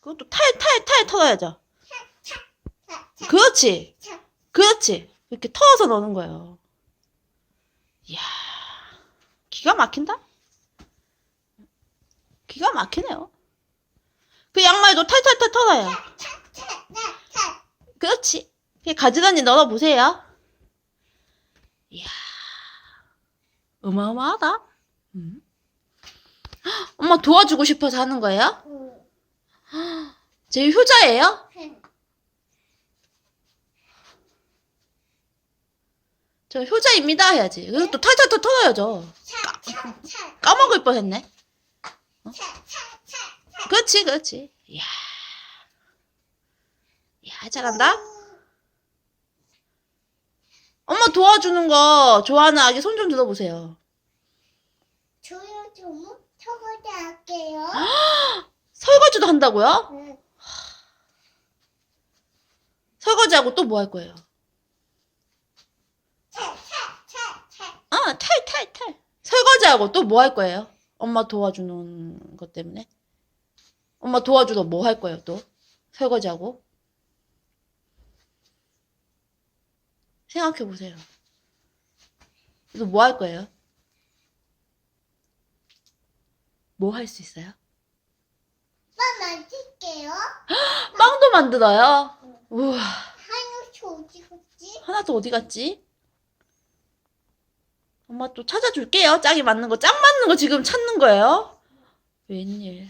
그것도 탈 탈 탈 털어야죠. 그렇지. 그렇지. 이렇게 털어서 넣는 거예요. 이야, 기가 막힌다? 기가 막히네요. 그 양말도 탈탈탈 털어요. 그렇지. 가지런히 널어보세요. 이야, 어마어마하다. 음. 헉, 엄마 도와주고 싶어서 하는 거예요? 제 효자예요? 저 효자입니다 해야지. 그리고 또 탈탈탈 털어야죠. 까 먹을 뻔했네. 그렇지, 그렇지. 이야, 이야 잘한다. 엄마 도와주는 거 좋아하는 아기 손 좀 들어보세요. 저요 좀 설거지 할게요. 한다고요? 응. 설거지하고 또 뭐 할 거예요? 차차차차 아, 탈, 탈, 탈. 설거지하고 또 뭐 할 거예요? 엄마 도와주는 것 때문에. 엄마 도와주러 뭐 할 거예요, 또? 설거지하고. 생각해 보세요. 또 뭐 할 거예요? 뭐 할 수 있어요? 빵 만들게요. 빵도 만들어요? 우와, 한우치 어디 갔지? 하나도 어디 갔지? 엄마 또 찾아줄게요. 짝이 맞는 거. 짝 맞는 거 지금 찾는 거예요? 웬일.